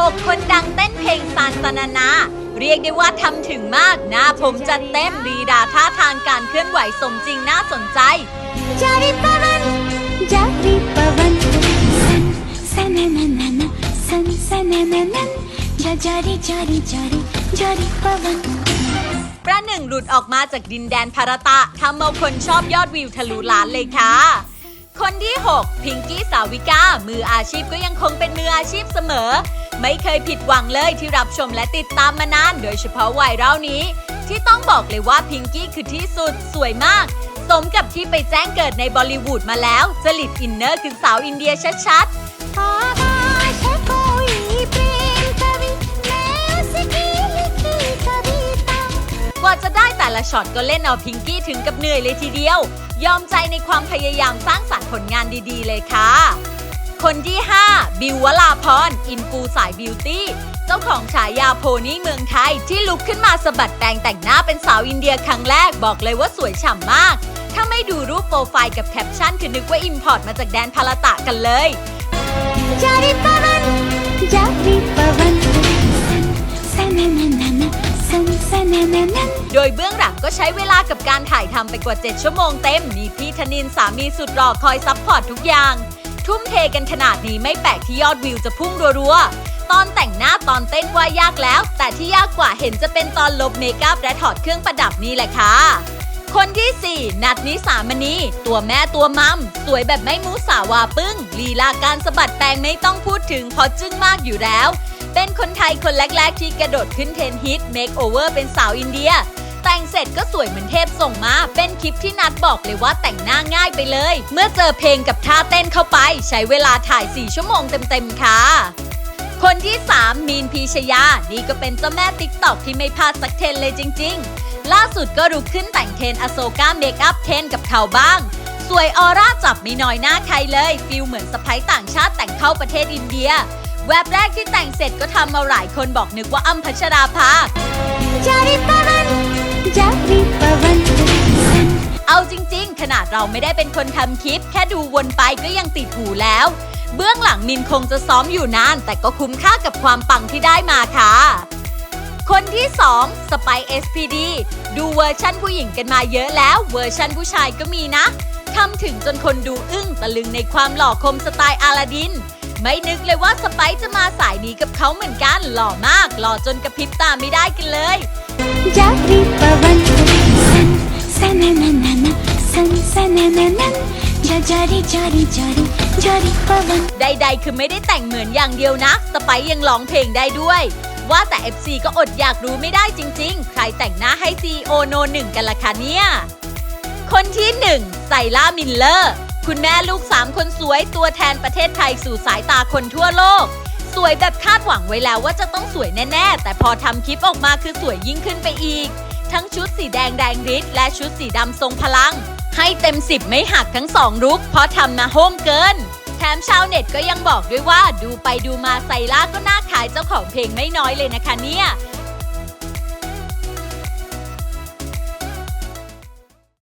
6 คนดังเต้นเพลงซานสนานา เรียกได้ว่าทำถึงมากหน้าผมจะเต็มลีดาท่าทางการเคลื่อนไหวสมจริงน่าสนใจ Jari Pavan, Jari Pavan, San Sananana, San Sananana, Jari Jari Jari Jari ประหนึ่งหลุดออกมาจากดินแดนพารตะทำเอาคนชอบยอดวิวทะลุล้านเลยค่ะ คนที่ 6 พิงกี้สาวิก้ามืออาชีพก็ยังคงเป็นมืออาชีพเสมอ ไม่เคยผิดหวังเลยที่รับชมและติดตามมานาน โดยเฉพาะวัยเรานี้ ที่ต้องบอกเลยว่าพิงกี้คือที่สุดสวยมาก สมกับที่ไปแจ้งเกิดในบอลิวูดมาแล้วจริตอินเนอร์คือสาวอินเดียชัดๆกว่าจะได้แต่ละช็อตก็เล่นเอาพิงกี้ถึงกับเหนื่อยเลยทีเดียว ยอมใจในความพยายามสร้างสรรค์ผลงานดีๆเลยค่ะ คนที่ 5 บิววลาพรอินฟูสายบิวตี้ เจ้าของฉายาโพนี่เมืองไทย ที่ลุกขึ้นมาสะบัดแปลงแต่งหน้าเป็นสาวอินเดียครั้งแรกบอกเลยว่าสวยฉ่ำมาก ถ้าไม่ดูรูปโปรไฟล์กับแคปชั่นคือนึกว่าอิมพอร์ตมาจากแดนพาราตะกันเลยจาริปวันจาริปวันโดยเบื้องหลังก็ใช้เวลากับการถ่ายทำไปกว่า 7 ชั่วโมงเต็ม มีพี่ธนินสามีสุดหล่อคอยซัพพอร์ตทุกอย่าง ทุ่มเทกันขนาดนี้ไม่แปลกที่ยอดวิวจะพุ่งรัวๆ ตอนแต่งหน้าตอนเต้นว่ายากแล้ว แต่ที่ยากกว่าเห็นจะเป็นตอนลบเมคอัพและถอดเครื่องประดับนี่แหละค่ะ คนที่ 4 นัดนิสามณี ตัวแม่ตัวมัม สวยแบบไม่มูสาวาปึ้ง ลีลาการสะบัดแปรงไม่ต้องพูดถึงเพราะจึ้งมากอยู่แล้ว เป็นคนไทยคนแรกๆที่กระโดดขึ้นเทรนด์ฮิตเมคโอเวอร์เป็นสาวอินเดีย แต่งเสร็จก็สวยเหมือนเทพส่งมา เป็นคลิปที่นัดบอกเลยว่าแต่งหน้าง่ายไปเลย เมื่อเจอเพลงกับท่าเต้นเข้าไป ใช้เวลาถ่าย 4 ชั่วโมงเต็มๆ ค่ะ คนที่ 3 มีนพีชยา นี่ก็เป็นเจ้าแม่ติ๊กตอกที่ไม่พลาดสักเทรนเลยจริง ๆ ล่าสุดก็รุกขึ้นแต่งเทรนอโซกาเมคอัพเทรนกับเขาบ้างสวยออร่าจับไม่น้อยหน้าใครเลยฟิลเหมือนสะพ้ยต่างชาติแต่งเข้าประเทศอินเดีย แวบแรกที่แต่งเสร็จก็ทำเอาหลายคนบอกนึกว่าอ้ำพัชราภา เอาจริง ๆ ขนาดเราไม่ได้เป็นคนทำคลิป แค่ดูวนไปก็ยังติดหูแล้ว เบื้องหลังมินคงจะซ้อมอยู่นาน แต่ก็คุ้มค่ากับความปังที่ได้มาค่ะ คนที่ 2 สไป SPD ดีดูเวอร์ชั่นผู้หญิงกันมาเยอะแล้ว เวอร์ชั่นผู้ชายก็มีนะทำถึงจนคนดูอึ้งตะลึงในความหล่อคมสไตล์อาลาดิน ไม่นึกเลยว่าสไปจะมาสายนี้กับเขาเหมือนกัน หล่อมาก หล่อจนกระพริบตาไม่ได้กันเลยจะรี ใดๆคือไม่ได้แต่งเหมือนอย่างเดียวนะสไปยังร้องเพลงได้ด้วย ว่าแต่ FC ก็อดอยากรู้ไม่ได้จริง ๆ ใครแต่งหน้าให้ CEO โนหนึ่งกันล่ะคะเนี่ย คนที่1ไซล่ามิลเลอร์ คุณแม่ลูก3คนสวยตัวแทนประเทศไทยสู่สายตาคนทั่วโลก สวยแบบคาดหวังไว้แล้วว่าจะต้องสวยแน่ ๆ แต่พอทำคลิปออกมาคือสวยยิ่งขึ้นไปอีก ทั้งชุดสีแดงแดงฤทธิ์และชุดสีดำทรงพลัง ให้เต็มสิบไม่หักทั้งสองลุกเพราะทำมาโฮมเกิน แถมชาวเน็ตก็ยังบอกด้วยว่าดูไปดูมาไซล่าก็น่าขายเจ้าของเพลงไม่น้อยเลยนะคะเนี่ย